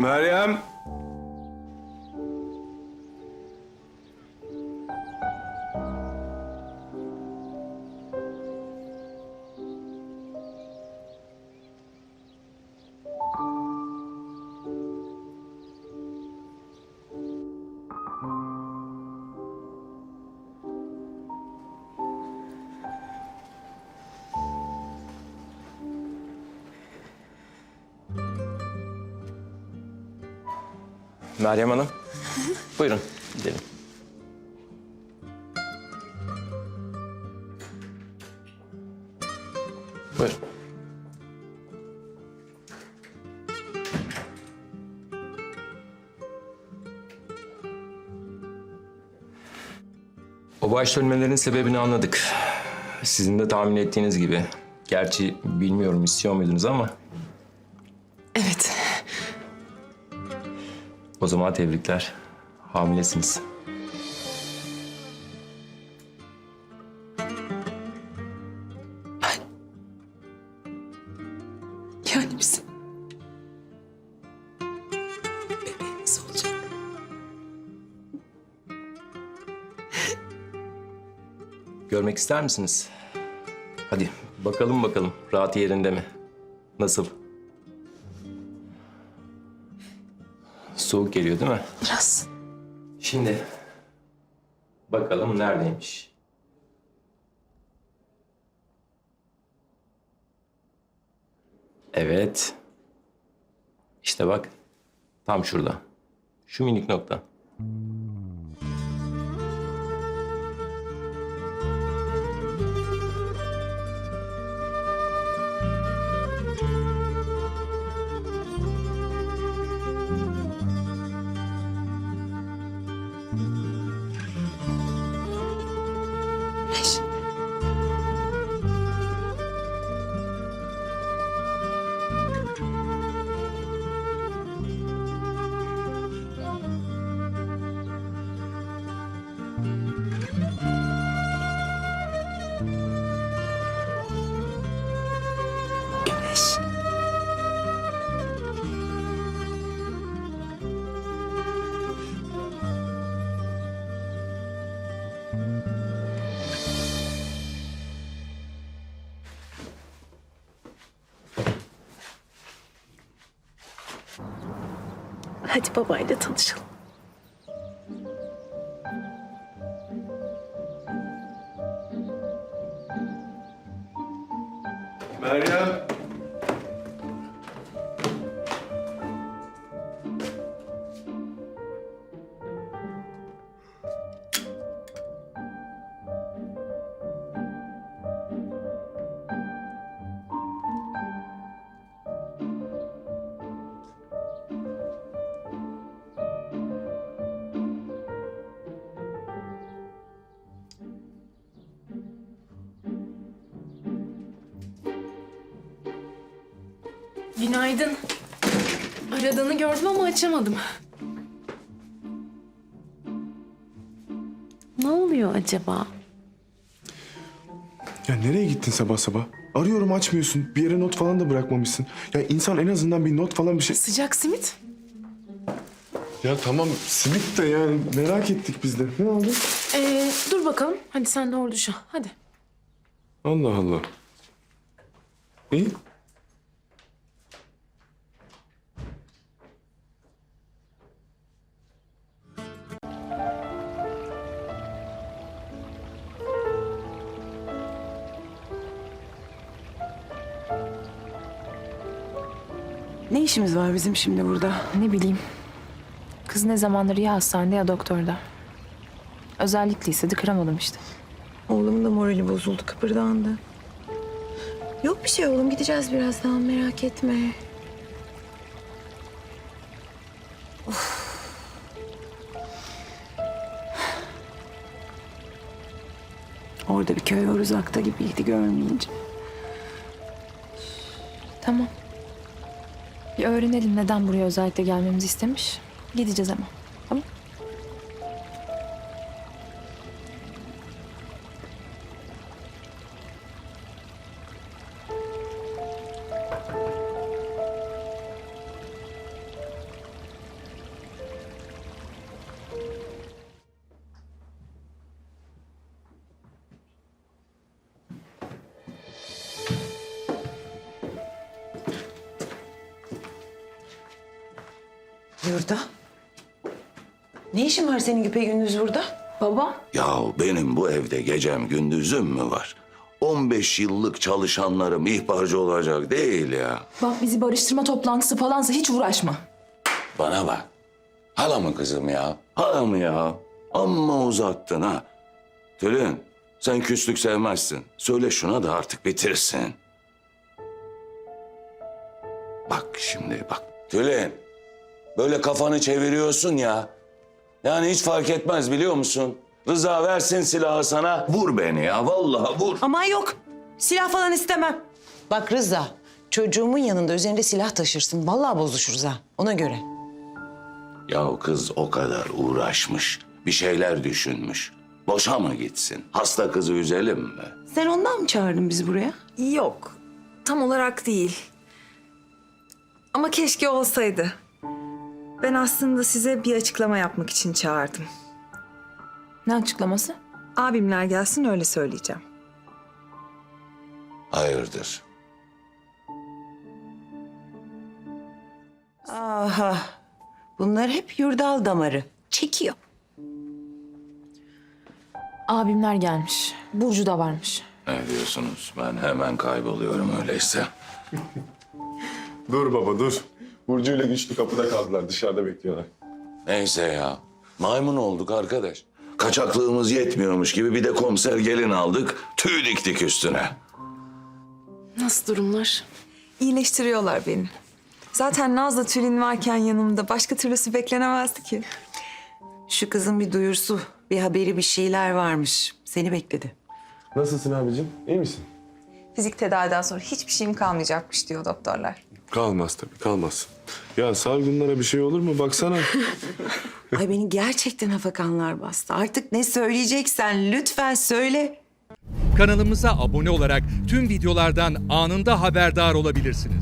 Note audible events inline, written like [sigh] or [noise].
Meryem. Meryem Hanım. Buyurun gidelim. Buyurun. O baş dönmelerin sebebini anladık. Sizin de tahmin ettiğiniz gibi. Gerçi bilmiyorum istiyor muydunuz ama Evet. O zaman tebrikler. Hamilesiniz. Yani bizim... Bebeğimiz olacak. Görmek ister misiniz? Hadi bakalım bakalım rahat yerinde mi? Nasıl? Soğuk geliyor değil mi? Biraz. Şimdi bakalım neredeymiş? Evet. İşte bak. Tam şurada. Şu minik nokta. Güneş. Hadi babayla tanışalım. Meryem. Günaydın. Aradığını gördüm ama açamadım. Ne oluyor acaba? Ya nereye gittin sabah sabah? Arıyorum açmıyorsun. Bir yere not falan da bırakmamışsın. Ya insan en azından bir not falan bir şey... Sıcak simit. Ya tamam simit de yani merak ettik biz de. Ne oldu? Ee, dur bakalım. Hadi sen doğru düşün. Hadi. Allah Allah. İyi. Ne işimiz var bizim şimdi burada? Ne bileyim. Kız ne zamandır ya hastanede ya doktorda. Özellikle istedi kıramadım işte. Oğlumun da morali bozuldu, kıpırdandı. Yok bir şey oğlum, gideceğiz birazdan merak etme. Of. Orada bir köy var uzakta gibiydi görmeyince. Tamam. Bir öğrenelim neden buraya özellikle gelmemizi istemiş. Gideceğiz ama. Tamam. Burada? Ne işin var senin güpe gündüz burada? Baba. Yahu benim bu evde gecem gündüzüm mü var? 15 yıllık çalışanlarım ihbarcı olacak değil ya. Bak bizi barıştırma toplantısı falansa hiç uğraşma. Bana bak. Hala mı kızım ya? Hala mı ya? Amma uzattın ha. Tülin sen küslük sevmezsin. Söyle şuna da artık bitirsin. Bak şimdi bak. Tülin böyle kafanı çeviriyorsun ya. Yani hiç fark etmez biliyor musun? Rıza versin silahı sana. Vur beni ya vallahi vur. Ama yok. Silah falan istemem. Bak Rıza, çocuğumun yanında üzerinde silah taşırsın. Vallahi bozuşuruz ha. Ona göre. Ya kız o kadar uğraşmış. Bir şeyler düşünmüş. Boşa mı gitsin? Hasta kızı üzelim mi? Sen ondan mı çağırdın bizi buraya? Yok, tam olarak değil. Ama keşke olsaydı. Ben aslında size bir açıklama yapmak için çağırdım. Ne açıklaması? Abimler gelsin öyle söyleyeceğim. Hayırdır? Aha. Bunlar hep yurdal damarı. Çekiyor. Abimler gelmiş. Burcu da varmış. Ne diyorsunuz? Ben hemen kayboluyorum öyleyse. Dur baba dur. Burcu ile güçlü kapıda kaldılar. Dışarıda bekliyorlar. Neyse ya. Maymun olduk arkadaş. Kaçaklığımız yetmiyormuş gibi bir de komiser gelin aldık. Tüy diktik üstüne. Nasıl durumlar? İyileştiriyorlar beni. Zaten Naz'la Tülin varken yanımda başka türlüsü beklenemezdi ki. Şu kızın bir duyursu, bir haberi, bir şeyler varmış. Seni bekledi. Nasılsın abicim? İyi misin? Fizik tedaviden sonra hiçbir şeyim kalmayacakmış diyor doktorlar. Kalmaz tabii kalmaz. Ya sargunlara bir şey olur mu? Baksana. [laughs] Ay beni gerçekten hafakanlar bastı. Artık ne söyleyeceksen lütfen söyle. Kanalımıza abone olarak tüm videolardan anında haberdar olabilirsiniz.